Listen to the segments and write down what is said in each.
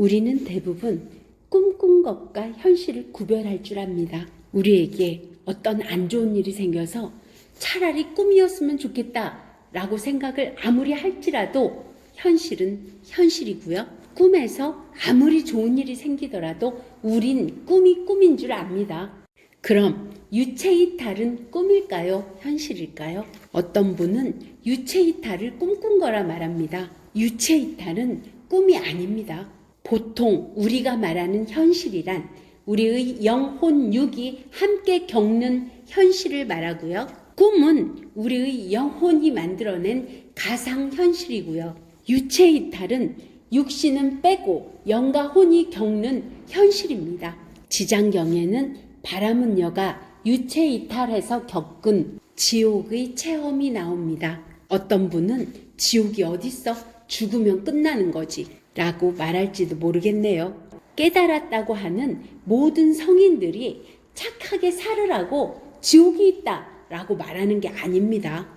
우리는 대부분 꿈꾼 것과 현실을 구별할 줄 압니다. 우리에게 어떤 안 좋은 일이 생겨서 차라리 꿈이었으면 좋겠다 라고 생각을 아무리 할지라도 현실은 현실이고요. 꿈에서 아무리 좋은 일이 생기더라도 우린 꿈이 꿈인 줄 압니다. 그럼 유체이탈은 꿈일까요? 현실일까요? 어떤 분은 유체이탈을 꿈꾼 거라 말합니다. 유체이탈은 꿈이 아닙니다. 보통 우리가 말하는 현실이란 우리의 영혼 육이 함께 겪는 현실을 말하고요. 꿈은 우리의 영혼이 만들어낸 가상 현실이고요. 유체 이탈은 육신은 빼고 영과 혼이 겪는 현실입니다. 지장경에는 바람은 여가 유체 이탈해서 겪은 지옥의 체험이 나옵니다. 어떤 분은 지옥이 어딨어? 죽으면 끝나는 거지. 라고 말할지도 모르겠네요. 깨달았다고 하는 모든 성인들이 착하게 살으라고 지옥이 있다. 라고 말하는 게 아닙니다.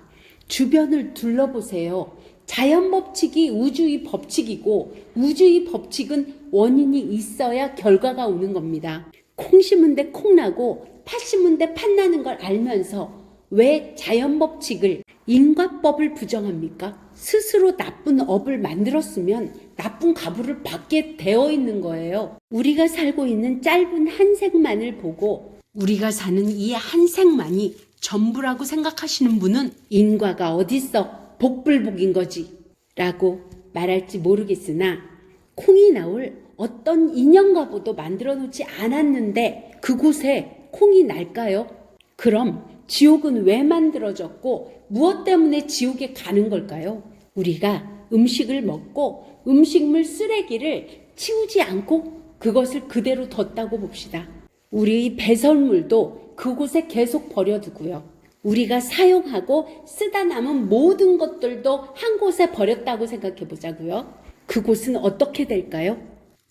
주변을 둘러보세요. 자연 법칙이 우주의 법칙이고 우주의 법칙은 원인이 있어야 결과가 오는 겁니다. 콩 심은데 콩 나고 팥 심은데 팥 나는 걸 알면서 왜 자연 법칙을 인과법을 부정합니까? 스스로 나쁜 업을 만들었으면 나쁜 가부를 받게 되어 있는 거예요. 우리가 살고 있는 짧은 한 생만을 보고 우리가 사는 이 한 생만이 전부라고 생각하시는 분은 인과가 어딨어? 복불복인 거지. 라고 말할지 모르겠으나 콩이 나올 어떤 인연가보도 만들어 놓지 않았는데 그곳에 콩이 날까요? 그럼 지옥은 왜 만들어졌고 무엇 때문에 지옥에 가는 걸까요? 우리가 음식을 먹고 음식물 쓰레기를 치우지 않고 그것을 그대로 뒀다고 봅시다. 우리의 배설물도 그곳에 계속 버려두고요. 우리가 사용하고 쓰다 남은 모든 것들도 한 곳에 버렸다고 생각해 보자고요. 그곳은 어떻게 될까요?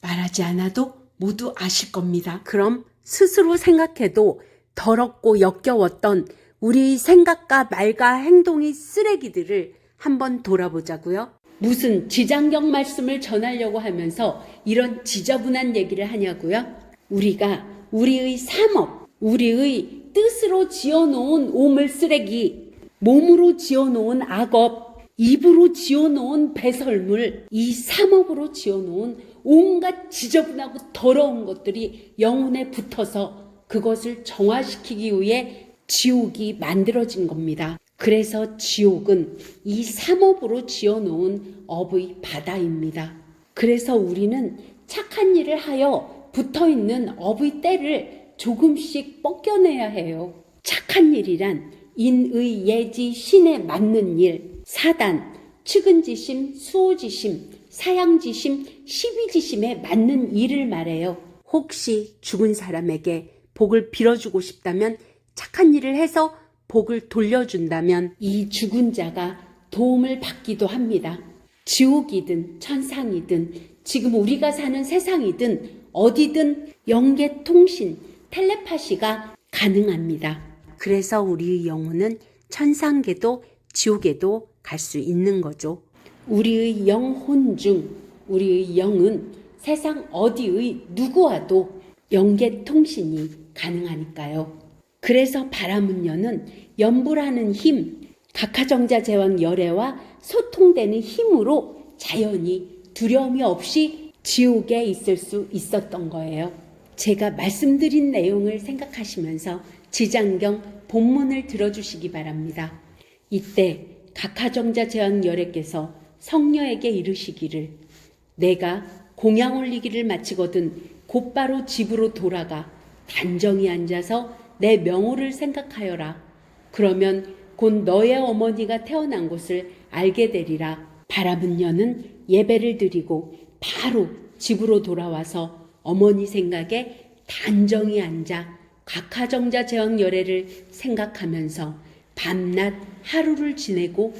말하지 않아도 모두 아실 겁니다. 그럼 스스로 생각해도 더럽고 역겨웠던 우리의 생각과 말과 행동의 쓰레기들을 한번 돌아보자고요. 무슨 지장경 말씀을 전하려고 하면서 이런 지저분한 얘기를 하냐고요? 우리가 우리의 삼업, 우리의 뜻으로 지어놓은 오물 쓰레기, 몸으로 지어놓은 악업, 입으로 지어놓은 배설물, 이 삼업으로 지어놓은 온갖 지저분하고 더러운 것들이 영혼에 붙어서 그것을 정화시키기 위해 지옥이 만들어진 겁니다. 그래서 지옥은 이 삼업으로 지어놓은 업의 바다입니다. 그래서 우리는 착한 일을 하여 붙어 있는 업의 때를 조금씩 뻗겨내야 해요. 착한 일이란 인의 예지 신에 맞는 일, 사단, 측은지심, 수호지심, 사양지심, 시비지심에 맞는 일을 말해요. 혹시 죽은 사람에게 복을 빌어주고 싶다면 착한 일을 해서 복을 돌려준다면 이 죽은 자가 도움을 받기도 합니다. 지옥이든 천상이든 지금 우리가 사는 세상이든 어디든 영계 통신, 텔레파시가 가능합니다. 그래서 우리의 영혼은 천상계도 지옥에도 갈 수 있는 거죠. 우리의 영혼 중 우리의 영은 세상 어디의 누구와도 영계 통신이 가능하니까요. 그래서 바라문녀는 연불하는 힘, 각하정자 제왕 열애와 소통되는 힘으로 자연히 두려움이 없이 지옥에 있을 수 있었던 거예요. 제가 말씀드린 내용을 생각하시면서 지장경 본문을 들어주시기 바랍니다. 이때 각하정자 제왕 열애께서 성녀에게 이르시기를 내가 공양 올리기를 마치거든 곧바로 집으로 돌아가 단정히 앉아서 내 명호를 생각하여라. 그러면 곧 너의 어머니가 태어난 곳을 알게 되리라. 바라문녀는 예배를 드리고 바로 집으로 돌아와서 어머니 생각에 단정히 앉아 각하정자 제왕 열애를 생각하면서 밤낮 하루를 지내고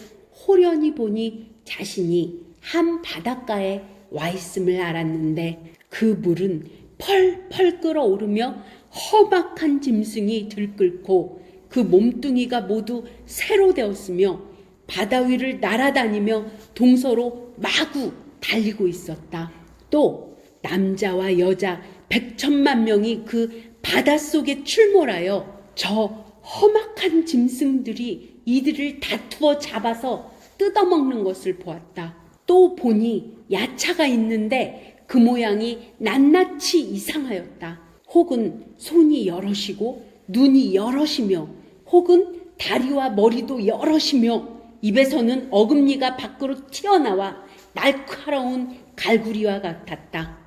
호련히 보니 자신이 한 바닷가에 와 있음을 알았는데 그 물은 펄펄 끓어오르며 험악한 짐승이 들끓고 그 몸뚱이가 모두 새로 되었으며 바다 위를 날아다니며 동서로 마구 달리고 있었다. 또 남자와 여자 백천만 명이 그 바닷속에 출몰하여 저 험악한 짐승들이 이들을 다투어 잡아서 뜯어먹는 것을 보았다. 또 보니 야차가 있는데 그 모양이 낱낱이 이상하였다. 혹은 손이 여럿이고 눈이 여럿이며 혹은 다리와 머리도 여럿이며 입에서는 어금니가 밖으로 튀어나와 날카로운 갈구리와 같았다.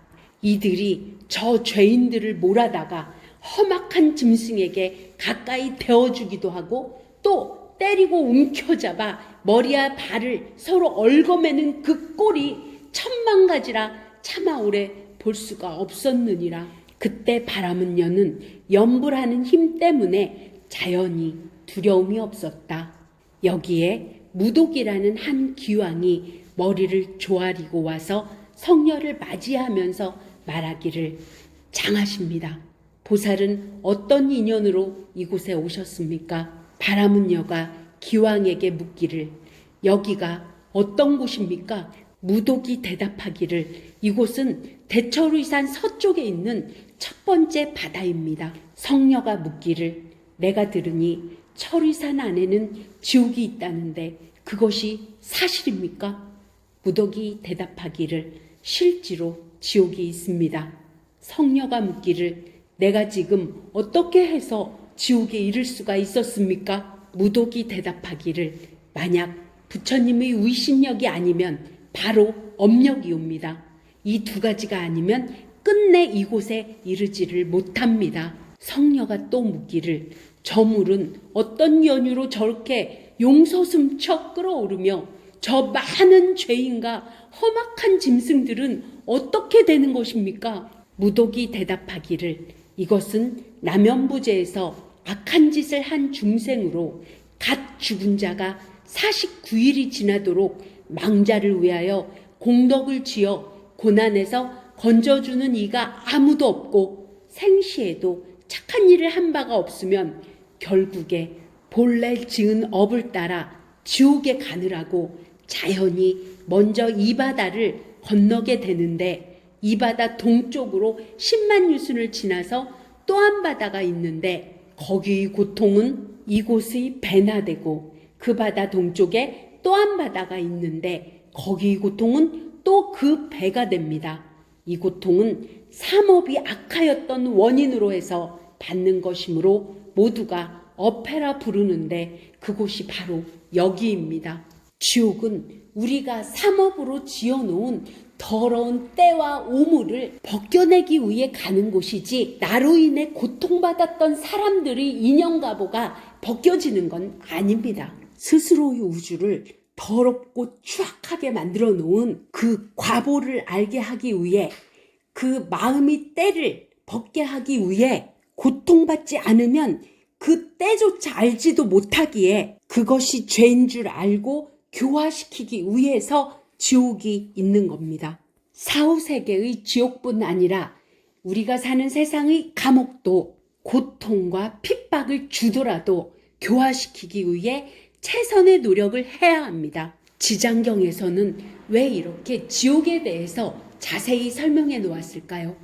이들이 저 죄인들을 몰아다가 험악한 짐승에게 가까이 대어주기도 하고 또 때리고 움켜잡아 머리와 발을 서로 얽어매는 그 꼴이 천만 가지라 차마 오래 볼 수가 없었느니라. 그때 바람은 여는 염불하는 힘 때문에 자연히 두려움이 없었다. 여기에 무독이라는 한 기왕이 머리를 조아리고 와서 성녀를 맞이하면서 말하기를 장하십니다. 보살은 어떤 인연으로 이곳에 오셨습니까? 바라문녀가 기왕에게 묻기를 여기가 어떤 곳입니까? 무독이 대답하기를 이곳은 대처루이산 서쪽에 있는 첫 번째 바다입니다. 성녀가 묻기를 내가 들으니 철위산 안에는 지옥이 있다는데 그것이 사실입니까? 무덕이 대답하기를 실제로 지옥이 있습니다. 성녀가 묻기를 내가 지금 어떻게 해서 지옥에 이를 수가 있었습니까? 무독이 대답하기를 만약 부처님의 위신력이 아니면 바로 업력이옵니다. 이 두 가지가 아니면 끝내 이곳에 이르지를 못합니다. 성녀가 또 묻기를 저 물은 어떤 연유로 저렇게 용서숨쳐 끌어오르며 저 많은 죄인과 험악한 짐승들은 어떻게 되는 것입니까? 무독이 대답하기를 이것은 남연부제에서 악한 짓을 한 중생으로 갓 죽은 자가 49일이 지나도록 망자를 위하여 공덕을 지어 고난에서 건져주는 이가 아무도 없고 생시에도 착한 일을 한 바가 없으면 결국에 본래 지은 업을 따라 지옥에 가느라고 자연히 먼저 이 바다를 건너게 되는데 이 바다 동쪽으로 10만 유순을 지나서 또 한 바다가 있는데 거기의 고통은 이곳의 배나 되고 그 바다 동쪽에 또한 바다가 있는데 거기의 고통은 또 그 배가 됩니다. 이 고통은 삼업이 악하였던 원인으로 해서 받는 것이므로 모두가 어페라 부르는데 그곳이 바로 여기입니다. 지옥은 우리가 삼업으로 지어놓은 더러운 때와 오물을 벗겨내기 위해 가는 곳이지 나로 인해 고통받았던 사람들의 인형가보가 벗겨지는 건 아닙니다. 스스로의 우주를 더럽고 추악하게 만들어 놓은 그 과보를 알게 하기 위해 그 마음이 때를 벗게 하기 위해 고통받지 않으면 그 때조차 알지도 못하기에 그것이 죄인 줄 알고 교화시키기 위해서 지옥이 있는 겁니다. 사후세계의 지옥뿐 아니라 우리가 사는 세상의 감옥도 고통과 핍박을 주더라도 교화시키기 위해 최선의 노력을 해야 합니다. 지장경에서는 왜 이렇게 지옥에 대해서 자세히 설명해 놓았을까요?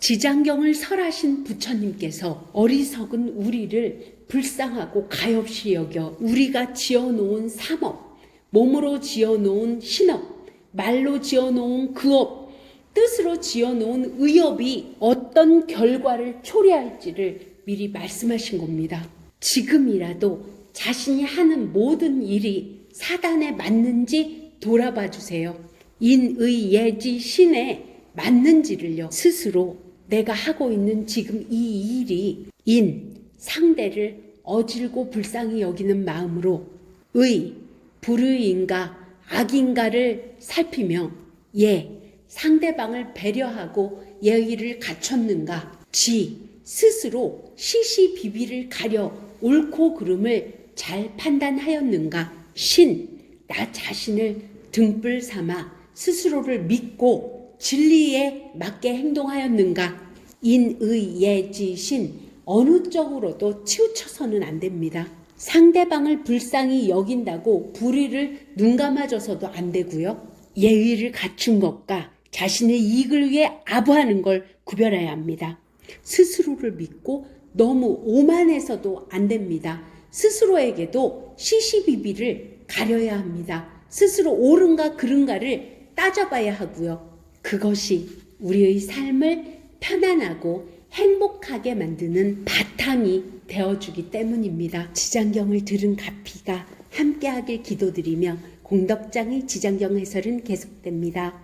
지장경을 설하신 부처님께서 어리석은 우리를 불쌍하고 가엾이 여겨 우리가 지어놓은 삼업, 몸으로 지어놓은 신업, 말로 지어놓은 그업, 뜻으로 지어놓은 의업이 어떤 결과를 초래할지를 미리 말씀하신 겁니다. 지금이라도 자신이 하는 모든 일이 사단에 맞는지 돌아봐 주세요. 인의 예지 신에 맞는지를요. 스스로 내가 하고 있는 지금 이 일이 인 상대를 어질고 불쌍히 여기는 마음으로 의 불의인가 악인가를 살피며 예 상대방을 배려하고 예의를 갖췄는가 지 스스로 시시비비를 가려 옳고 그름을 잘 판단하였는가 신 나 자신을 등불 삼아 스스로를 믿고 진리에 맞게 행동하였는가 인의예지신 어느 쪽으로도 치우쳐서는 안 됩니다. 상대방을 불쌍히 여긴다고 불의를 눈 감아줘서도 안 되고요. 예의를 갖춘 것과 자신의 이익을 위해 아부하는 걸 구별해야 합니다. 스스로를 믿고 너무 오만해서도 안 됩니다. 스스로에게도 시시비비를 가려야 합니다. 스스로 옳은가 그른가를 따져봐야 하고요. 그것이 우리의 삶을 편안하고 행복하게 만드는 바탕이 되어주기 때문입니다. 지장경을 들은 가피가 함께하길 기도드리며 공덕장의 지장경 해설은 계속됩니다.